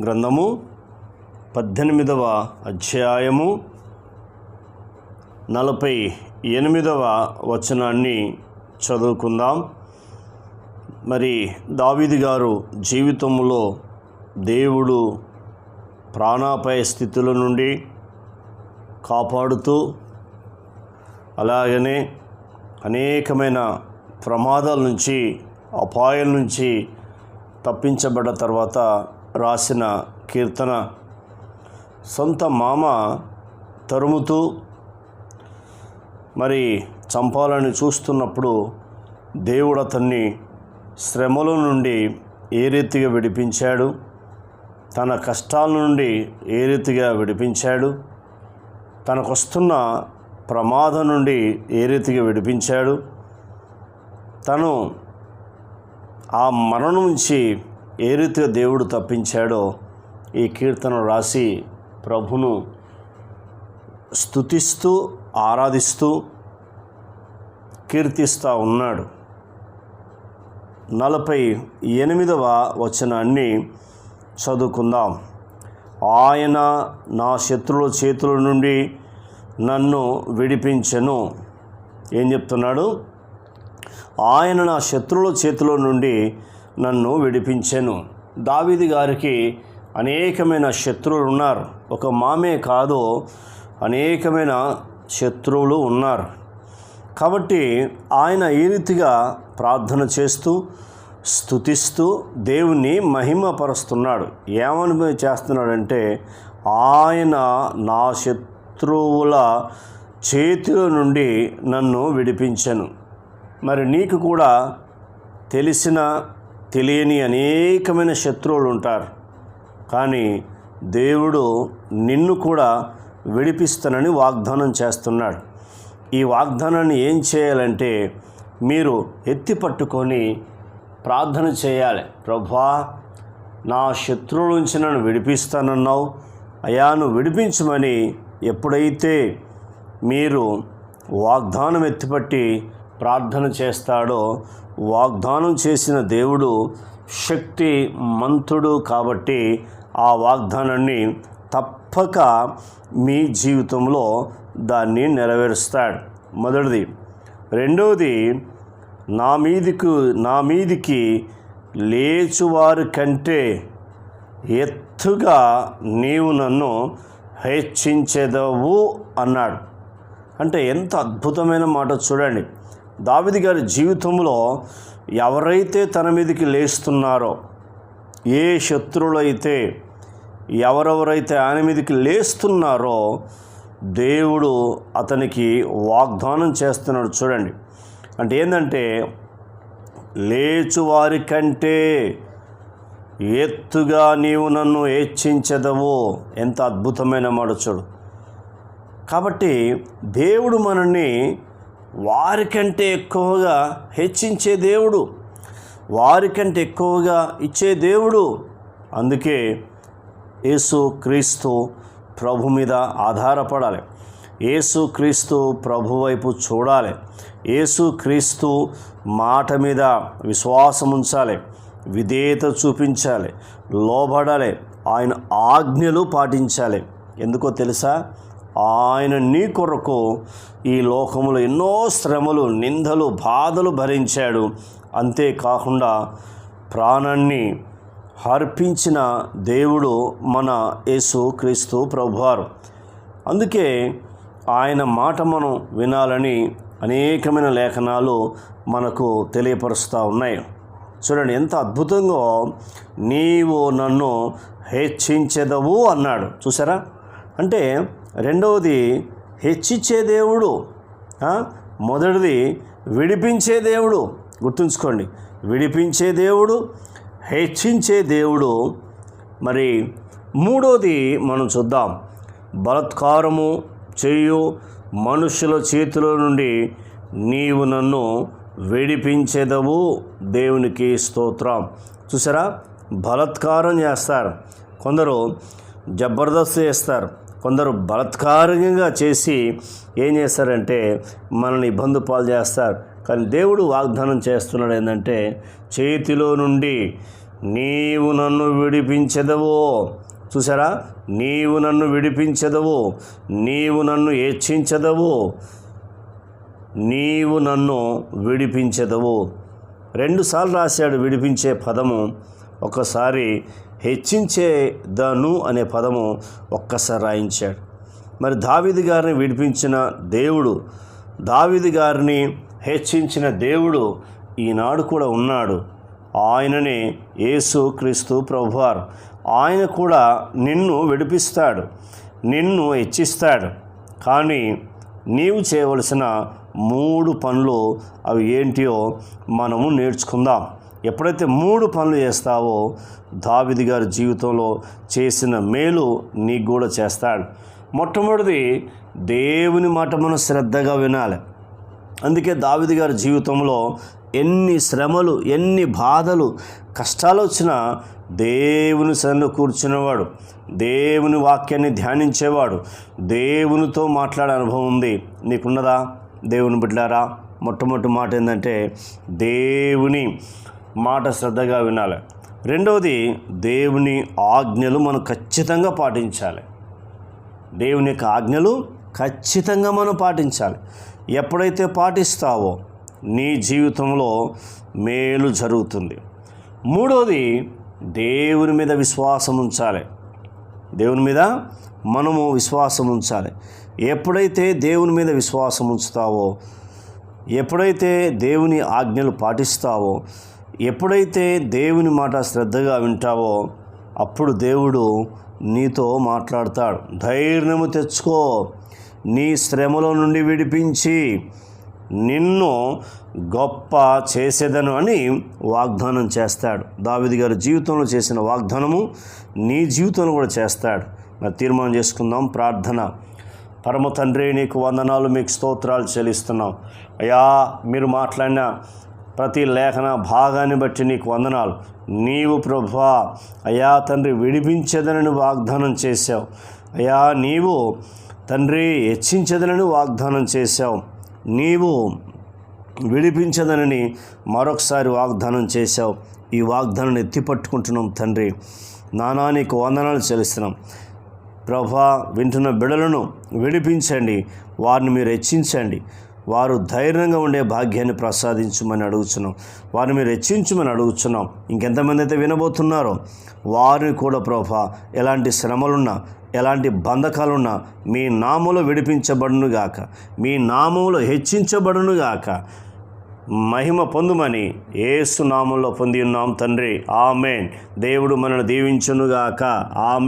గ్రంథము పద్దెనిమిదవ అధ్యాయము నలభై ఎనిమిదవ వచనాన్ని చదువుకుందాం. మరి దావిది గారు జీవితంలో దేవుడు ప్రాణాపాయ స్థితుల నుండి కాపాడుతూ అలాగనే అనేకమైన ప్రమాదాల నుంచి అపాయాల నుంచి తప్పించబడ్డ తర్వాత రాసిన కీర్తన సొంత మామ తరుముతూ మరి చంపాలని చూస్తున్నప్పుడు దేవుడు అతన్ని శ్రమల నుండి ఏ రీతిగా విడిపించాడు? తన కష్టాల నుండి ఏ రీతిగా విడిపించాడు? తనకొస్తున్న ప్రమాదం నుండి ఏ రీతిగా విడిపించాడు? తను ఆ మరణం నుంచి ఏ రీతిగా దేవుడు తప్పించాడో ఈ కీర్తన రాసి ప్రభును స్తుతిస్తూ ఆరాధిస్తూ కీర్తిస్తూ ఉన్నాడు. నలభై ఎనిమిదవ వచనాన్ని చదువుకుందాం. ఆయన నా శత్రువుల చేతుల నుండి నన్ను విడిపించను. ఏం చెప్తున్నాడు? ఆయన నా శత్రువుల చేతిలో నుండి నన్ను విడిపించెను. దావిది గారికి అనేకమైన శత్రువులు ఉన్నారు ఒక మామే కాదు అనేకమైన శత్రువులు ఉన్నారు. కాబట్టి ఆయన ఈ రీతిగా ప్రార్థన చేస్తూ స్థుతిస్తూ దేవుణ్ణి మహిమపరుస్తున్నాడు. ఏమని చేస్తున్నాడంటే ఆయన నా శత్రువుల చేతిలో నుండి నన్ను విడిపించను. మరి నీకు కూడా తెలిసిన తెలియని అనేకమైన శత్రువులు ఉంటారు కానీ దేవుడు నిన్ను కూడా విడిపిస్తానని వాగ్దానం చేస్తున్నాడు. ఈ వాగ్దానాన్ని ఏం చేయాలంటే మీరు ఎత్తి పట్టుకొని ప్రార్థన చేయాలి. ప్రభా నా శత్రువుల నుంచి నన్ను విడిపిస్తానన్నావు. అయా నువ్వు విడిపించమని ఎప్పుడైతే మీరు వాగ్దానం ఎత్తిపట్టి ప్రార్థన చేస్తాడో వాగ్దానం చేసిన దేవుడు శక్తి మంతుడు కాబట్టి ఆ వాగ్దానాన్ని తప్పక మీ జీవితంలో దాన్ని నెరవేరుస్తాడు. మొదటిది. రెండవది నా మీదికి నా మీదికి లేచువారి కంటే ఎత్తుగా నీవు నన్ను హెచ్చించేదవు అన్నాడు. అంటే ఎంత అద్భుతమైన మాట చూడండి. దావిది గారి జీవితంలో ఎవరైతే తన మీదకి లేస్తున్నారో ఏ శత్రువులైతే ఎవరెవరైతే ఆయన మీదకి లేస్తున్నారో దేవుడు అతనికి వాగ్దానం చేస్తున్నాడు. చూడండి. అంటే ఏంటంటే లేచువారి కంటే ఎత్తుగా నీవు నన్ను హెచ్చించదవు. ఎంత అద్భుతమైన మాట చూడు. కాబట్టి దేవుడు మనల్ని వారికంటే ఎక్కువగా హెచ్చించే దేవుడు. వారికంటే ఎక్కువగా ఇచ్చే దేవుడు. అందుకే యేసు క్రీస్తు ప్రభు మీద ఆధారపడాలి. యేసు క్రీస్తు ప్రభు వైపు చూడాలి. యేసు క్రీస్తు మాట మీద విశ్వాసం ఉంచాలి. విధేయత చూపించాలి. లోబడాలి. ఆయన ఆజ్ఞలు పాటించాలి. ఎందుకో తెలుసా? ఆయన నీ కొరకు ఈ లోకములో ఎన్నో శ్రమలు నిందలు బాధలు భరించాడు. అంతేకాకుండా ప్రాణాన్ని అర్పించిన దేవుడు మన యేసు క్రీస్తు ప్రభువారు. అందుకే ఆయన మాట మనం వినాలని అనేకమైన లేఖనాలు మనకు తెలియపరుస్తూ ఉన్నాయి. చూడండి ఎంత అద్భుతంగా నీవు నన్ను హెచ్చించెదవు అన్నాడు. చూసారా? అంటే రెండవది హెచ్చించే దేవుడు మొదటిది విడిపించే దేవుడు. గుర్తుంచుకోండి. విడిపించే దేవుడు హెచ్చించే దేవుడు. మరి మూడోది మనం చూద్దాం. బలత్కారము చేయు మనుషుల చేతుల నుండి నీవు నన్ను విడిపించేదవు. దేవునికి స్తోత్రం. చూసారా? బలత్కారం చేస్తారు. కొందరు జబర్దస్త్ చేస్తారు. కొందరు బలత్కారంగా చేసి ఏం చేస్తారంటే మనల్ని ఇబ్బంది పాలు చేస్తారు. కానీ దేవుడు వాగ్దానం చేస్తున్నాడు ఏంటంటే చేతిలో నుండి నీవు నన్ను విడిపించదవో. చూసారా నీవు నన్ను విడిపించదవు. నీవు నన్ను హెచ్చించదవు. నీవు నన్ను విడిపించదవు. రెండుసార్లు రాశాడు విడిపించే పదము. ఒకసారి హెచ్చించేదను అనే పదము ఒక్కసారి రాయించాడు. మరి దావిది గారిని విడిపించిన దేవుడు దావిది గారిని హెచ్చించిన దేవుడు ఈనాడు కూడా ఉన్నాడు. ఆయననే యేసు క్రీస్తు ప్రభువారు. ఆయన కూడా నిన్ను విడిపిస్తాడు నిన్ను హెచ్చిస్తాడు. కానీ నీవు చేయవలసిన మూడు పనులు అవి ఏంటియో మనము నేర్చుకుందాం. ఎప్పుడైతే మూడు పనులు చేస్తావో దావిది గారి జీవితంలో చేసిన మేలు నీకు కూడా చేస్తాడు. మొట్టమొదటిది దేవుని మాట మనం శ్రద్ధగా వినాలి. అందుకే దావిది గారి జీవితంలో ఎన్ని శ్రమలు ఎన్ని బాధలు కష్టాలు వచ్చినా దేవుని సన్ను కూర్చునేవాడు. దేవుని వాక్యాన్ని ధ్యానించేవాడు. దేవునితో మాట్లాడే అనుభవం ఉంది. నీకున్నదా? దేవుని బిడ్డారా మొట్టమొదటి మాట ఏంటంటే దేవుని మాట శ్రద్ధగా వినాలి. రెండవది దేవుని ఆజ్ఞలు మనం ఖచ్చితంగా పాటించాలి. దేవుని యొక్క ఆజ్ఞలు ఖచ్చితంగా మనం పాటించాలి. ఎప్పుడైతే పాటిస్తావో నీ జీవితంలో మేలు జరుగుతుంది. మూడవది దేవుని మీద విశ్వాసం ఉంచాలి. దేవుని మీద మనము విశ్వాసం ఉంచాలి. ఎప్పుడైతే దేవుని మీద విశ్వాసం ఉంచుతావో ఎప్పుడైతే దేవుని ఆజ్ఞలు పాటిస్తావో ఎప్పుడైతే దేవుని మాట శ్రద్ధగా వింటావో అప్పుడు దేవుడు నీతో మాట్లాడతాడు. ధైర్యము తెచ్చుకో. నీ శ్రమలో నుండి విడిపించి నిన్ను గొప్ప చేసేదను అని వాగ్దానం చేస్తాడు. దావిది గారి జీవితంలో చేసిన వాగ్దానము నీ జీవితంలో కూడా చేస్తాడు. మరి తీర్మానం చేసుకుందాం. ప్రార్థన. పరమ తండ్రి నీకు వందనాలు మీకు స్తోత్రాలు చెల్లిస్తున్నాం. అయ్యా మీరు మాట్లాడిన ప్రతి లేఖన భాగాన్ని బట్టి నీకు వందనాలు. నీవు ప్రభా అయ్యా తండ్రి విడిపించదనని వాగ్దానం చేశావు. అయ్యా నీవు తండ్రి హెచ్చించదనని వాగ్దానం చేశావు. నీవు విడిపించదనని మరొకసారి వాగ్దానం చేశావు. ఈ వాగ్దానాన్ని ఎత్తిపట్టుకుంటున్నాం తండ్రి. నానా నీకు వందనాలు చెల్లిస్తున్నాం. ప్రభా వింటున్న బిడలను విడిపించండి. వారిని మీరు హెచ్చించండి. వారు ధైర్యంగా ఉండే భాగ్యాన్ని ప్రసాదించమని అడుగుతున్నాం వారిని మీరు హెచ్చించమని అడుగుతున్నాం ఇంకెంతమంది అయితే వినబోతున్నారో? వారిని కూడా ప్రభా ఎలాంటి శ్రమలున్నా ఎలాంటి బంధకాలున్నా మీ నామంలో విడిపించబడును గాక మీ నామంలో హెచ్చించబడును గాక మహిమ పొందుమని ఏసు నామంలో పొంది ఉన్నాం తండ్రి. ఆమెన్. దేవుడు మనల్ని దీవించునుగాక. ఆమె